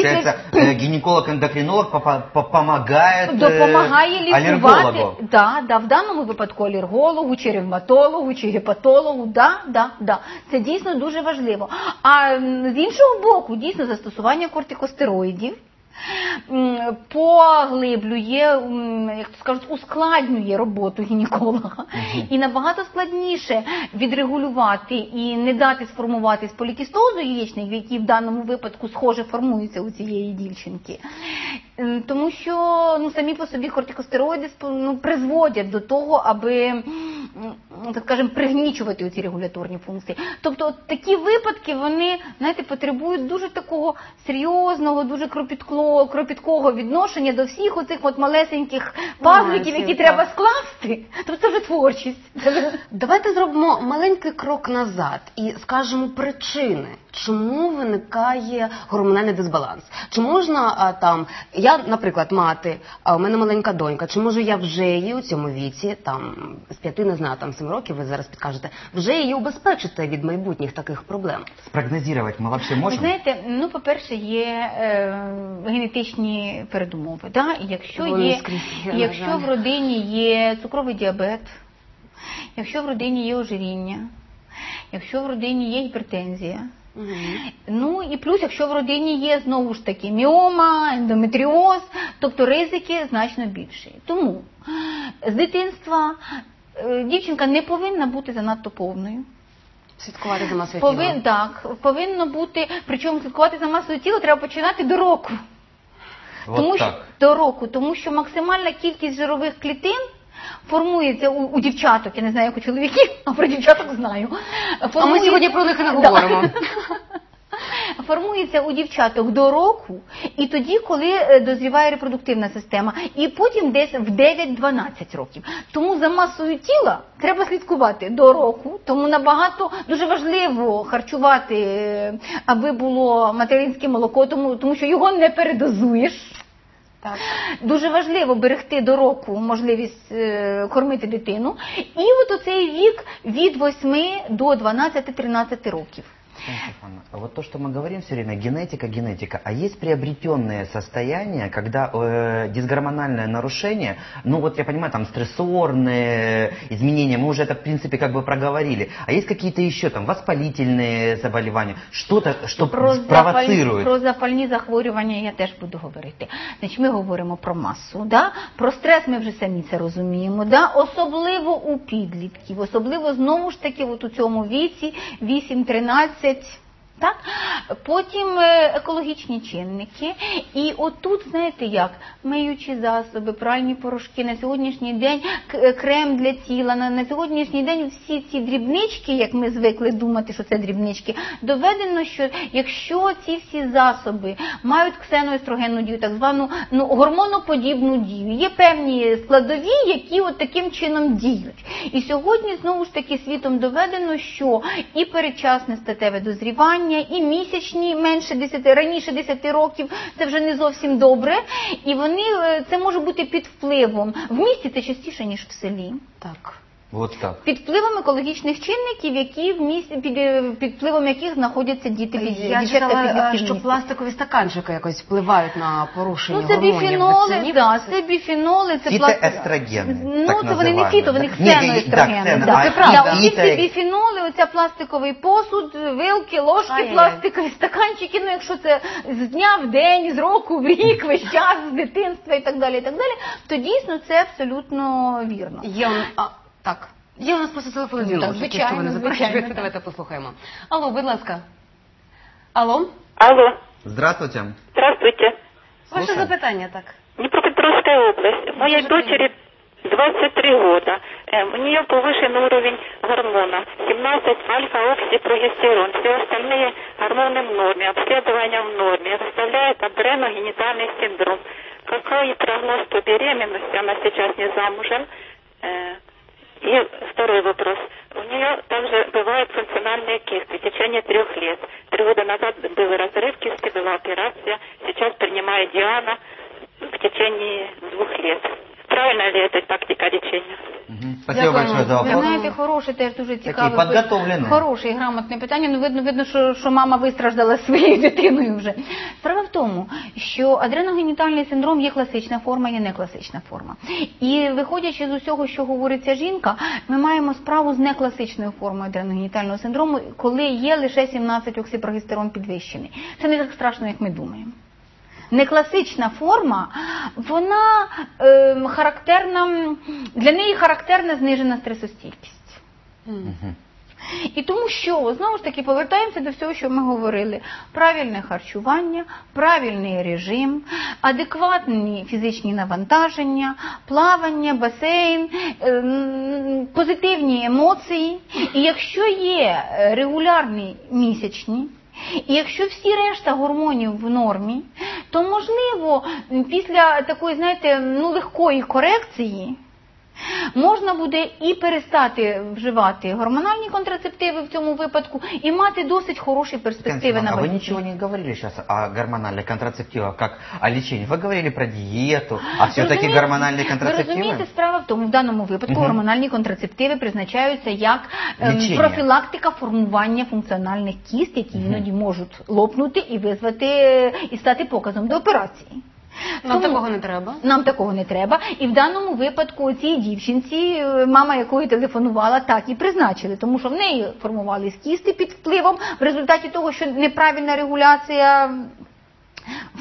Получается, э, гинеколог-эндокринолог попа- по- помогает э, допомагає лікувати аллергологу. да, да, в даному випадку алергологу, чи ревматологу, чи гепатологу. Да, да, да. Це дійсно дуже важливо. А м, з іншого боку, дійсно застосування кортикостероїдів. Поглиблює, як то скажуть, ускладнює роботу гінеколога і набагато складніше відрегулювати і не дати сформуватись полікістозу яєчних, які в даному випадку схоже формуються у цієї дівчинки. Тому що ну, самі по собі кортикостероїди ну, призводять до того, аби так скажемо, пригнічувати ці регуляторні функції. Тобто от такі випадки вони знаєте, потребують дуже такого серйозного, дуже кропіткло, кропіткого відношення до всіх оцих от малесеньких пазликів, які треба скласти. Тобто це вже творчість. Давайте зробимо маленький крок назад і скажемо причини, чому виникає гормональний дисбаланс. Чи можна а, там, я, наприклад, мати, а у мене маленька донька, чи можу я вже її у цьому віці, там з п'яти, не знаю, там сім років, ви зараз підкажете, вже її убезпечити від майбутніх таких проблем? Спрогнозировать мы вообще Ви знаєте, ну по-перше, є е, генетичні передумови. Да? Якщо Вони є, скрізь якщо в родині є цукровий діабет, якщо в родині є ожиріння, якщо в родині є гіпертензія. Ну і плюс, якщо в родині є знову ж таки міома, ендометріоз, тобто ризики значно більші. Тому з дитинства е, дівчинка не повинна бути занадто повною. Слідкувати за масою Повин, тіла. так, повинно бути, причому слідкувати за масою тіла треба починати до року. Вот тому, що, так. до року, тому що максимальна кількість жирових клітин формується у, у дівчаток, я не знаю, як у чоловіків, а про дівчаток знаю. А ми сьогодні про них і не Да. говоримо. Формується у дівчаток до року, і тоді, коли е, дозріває репродуктивна система, і потім десь в 9-12 років. Тому за масою тіла треба слідкувати до року, тому набагато дуже важливо харчувати, е, аби було материнське молоко, тому, тому що його не передозуєш. Так. Дуже важливо берегти до року можливість е, кормити дитину. І от оцей вік від 8 до 12-13 років. Станислав Ивановна, а вот то, что мы говорим все время, генетика, генетика, а есть приобретенные состояния, когда э, дисгормональное нарушение, ну вот я понимаю, там стрессорные изменения, мы уже это в принципе как бы проговорили, а есть какие-то еще там воспалительные заболевания, что-то, что Про, провоцирует? про запальні захворювання я теж буду говорити. Значить, ми говоримо про масу, да? про стрес ми вже самі це розуміємо, да? особливо у підлітків, особливо знову ж таки от у цьому віці 8-13. місяць. Так? Потім е, екологічні чинники. І отут, знаєте як, миючі засоби, пральні порошки на сьогоднішній день, е, крем для тіла, на, сьогоднішній день всі ці дрібнички, як ми звикли думати, що це дрібнички, доведено, що якщо ці всі засоби мають ксеноестрогенну дію, так звану ну, гормоноподібну дію, є певні складові, які от таким чином діють. І сьогодні знову ж таки світом доведено, що і передчасне статеве дозрівання, і місячні менше 10, раніше 10 років, це вже не зовсім добре. І вони е, це може бути під впливом. В місті це частіше, ніж в селі. Так. Вот так. Під впливом екологічних чинників, які в місті під, е, під впливом яких знаходяться діти під Я читала, е, що пластикові стаканчики якось впливають на порушення Ну, це гормонів. біфіноли, Це да, це біфіноли, це Фітоестрогени, Ну, так це вони не фіто, вони да? Ксеноестрогени. так, да. ксено, а правда. оці фіто- біфіноли, оця пластиковий посуд, вилки, ложки, Ай-яй-яй. пластикові стаканчики, ну якщо це з дня в день, з року в рік, весь час, з дитинства і так далі, і так далі, то дійсно це абсолютно вірно. Є, а, так. Є у нас просто телефонний Ну, так, дзвінок, звичайно, якщо ви не заперечуєте, звичайно, так. давайте послухаємо. Алло, будь ласка. Алло, Алло, Здравствуйте. здравствуйте. ваше Слушаем. запитання, так. Днепропетровская область. Моей Слушайте. дочери 23 года. Эм, У нее повышен уровень гормона. 17 альфа-оксипрогестерон. Все остальные гормоны в норме. Обследование в норме. Выставляет адреногенитальный синдром. Какой прогноз по беременности? Она сейчас не замужем. Э, И второй вопрос. У нее также бывают функциональные кисты в течение трех лет. Три года назад был разрыв кисты, была операция. Сейчас принимает Диана в течение двух лет. Правильно ли эта тактика лечения? Мгм. Спасибо Дякуємо. большое за Ви вопрос. знаєте, хороше, теж дуже цікаве. підготовлене. Хороше і грамотне питання. Ну, видно, видно, що, що мама вистраждала своєю дитиною вже. Справа в тому, що адреногенітальний синдром є класична форма, є не класична форма. І виходячи з усього, що говориться жінка, ми маємо справу з некласичною формою адреногенітального синдрому, коли є лише 17 оксипрогестерон підвищений. Це не так страшно, як ми думаємо. Некласична форма, вона е, характерна, для неї характерна знижена стресостійкість. І тому що, знову ж таки, повертаємося до всього, що ми говорили: правильне харчування, правильний режим, адекватні фізичні навантаження, плавання, басейн, ем, позитивні емоції. І якщо є е, регулярні місячні, і якщо всі решта гормонів в нормі, то можливо після такої, знаєте, ну легкої корекції. Можна буде і перестати вживати гормональні контрацептиви в цьому випадку, і мати досить хороші перспективи Константин, на а вы майбутнє. ничего не говорили сейчас о гормональных контрацептивах, как о лечении. Вы говорили про диету, а все-таки Розумієте? гормональные Ви контрацептивы? розумієте, справа в тому, в даному випадку Мгм. гормональні контрацептиви призначаються як ем, Лічення. профілактика формування функціональних кіст, які Мгм. іноді можуть лопнути і визвати е, і стати показом до операції. Нам Тому- такого не треба. Нам такого не треба. І в даному випадку цій дівчинці, е, мама якої телефонувала, так і призначили, тому що в неї формувались кісти під впливом в результаті того, що неправильна регуляція.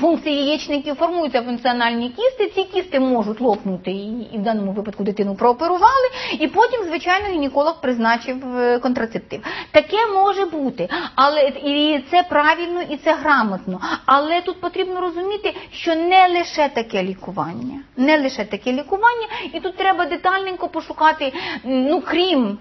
Функції яєчників формуються функціональні кісти. Ці кісти можуть лопнути, і, в даному випадку дитину прооперували, і потім, звичайно, гінеколог призначив е, контрацептив. Таке може бути, але і це правильно і це грамотно. Але тут потрібно розуміти, що не лише таке лікування, не лише таке лікування, і тут треба детальненько пошукати, ну крім.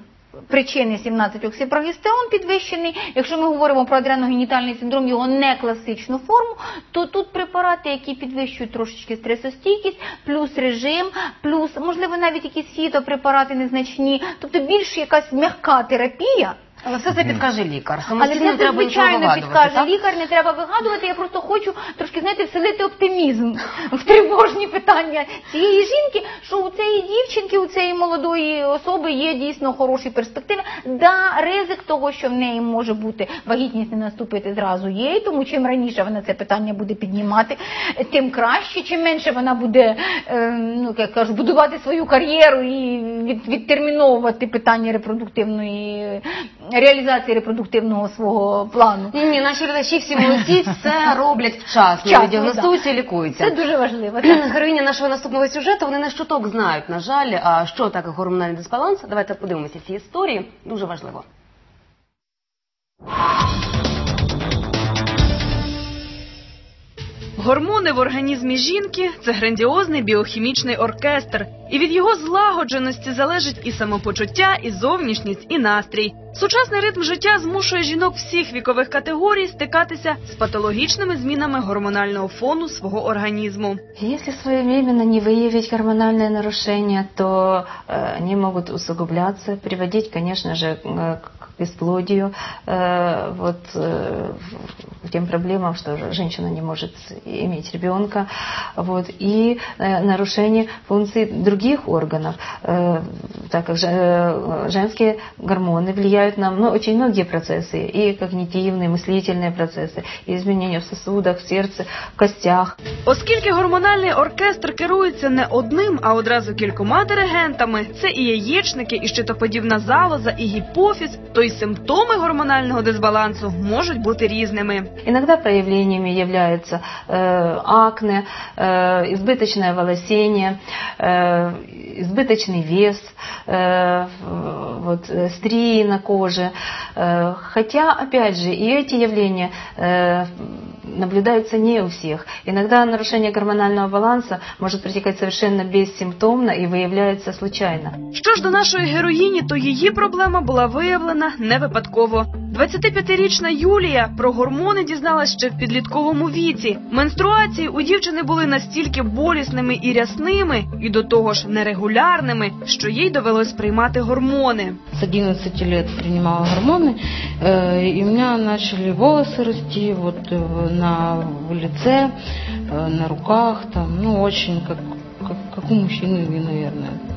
Причини 17 оксипрогестерон підвищений. Якщо ми говоримо про адреногенітальний синдром, його не класичну форму, то тут препарати, які підвищують трошечки стресостійкість, плюс режим, плюс можливо навіть якісь фітопрепарати незначні, тобто більш якась м'яка терапія. Але все це підкаже лікар. Але Самостійно це не треба нічого звичайно вигадувати. підкаже так? лікар, не треба вигадувати. Я просто хочу трошки знаєте, вселити оптимізм в тривожні питання цієї жінки, що у цієї дівчинки, у цієї молодої особи є дійсно хороші перспективи. Да, ризик того, що в неї може бути вагітність не наступити зразу є. І тому чим раніше вона це питання буде піднімати, тим краще. Чим менше вона буде е, ну як кажу, будувати свою кар'єру і від, відтерміновувати питання репродуктивної реалізації репродуктивного свого плану. Ні, ні, наші глядачі всі молодці, все роблять вчасно, Вчасно, діагностуються і лікуються. Це дуже важливо. так. Героїні нашого наступного сюжету вони на щоток знають, на жаль, а що таке гормональний дисбаланс. Давайте подивимося ці історії. Дуже важливо. Гормони в організмі жінки це грандіозний біохімічний оркестр, і від його злагодженості залежить і самопочуття, і зовнішність, і настрій. Сучасний ритм життя змушує жінок всіх вікових категорій стикатися з патологічними змінами гормонального фону свого організму. Если своевременно не выявить гормональные нарушения, то э, они могут усугубляться, приводить, конечно же, э, к бесплодию, э, вот, э, к тем проблемам, что же- женщина не может иметь ребенка, вот, и э, нарушение функций других органов, э, так как же, э, женские гормоны влияют на ну, очень многие процессы, и когнитивные, мыслительные процессы, и изменения в сосудах, в сердце, в костях. Оскільки гормональний оркестр керується не одним, а одразу кількома диригентами, це і яєчники, і щитоподібна залоза, і гіпофіз, то й симптоми гормонального дисбалансу можуть бути різними. Иногда проявлениями являются э, акне, э, избыточное волосение, э, избыточный вес, э, в- вот, э, стрии на коже. Э, хотя, опять же, и эти явления э, наблюдаются не у всех. Иногда нарушение гормонального баланса может протекать совершенно бессимптомно и выявляется случайно. Що ж до нашої героїні, то її проблема була виявлена не випадково. 25-річна Юлія про гормони дізналась ще в підлітковому віці. Менструації у дівчини були настільки болісними і рясними, і до того ж нерегулярними, що їй довелось приймати гормони. С 11 лет принимала гормоны, э, и у меня начали волосы расти вот э, на в лице, э, на руках, там, ну очень как как, как у мужчины, наверное.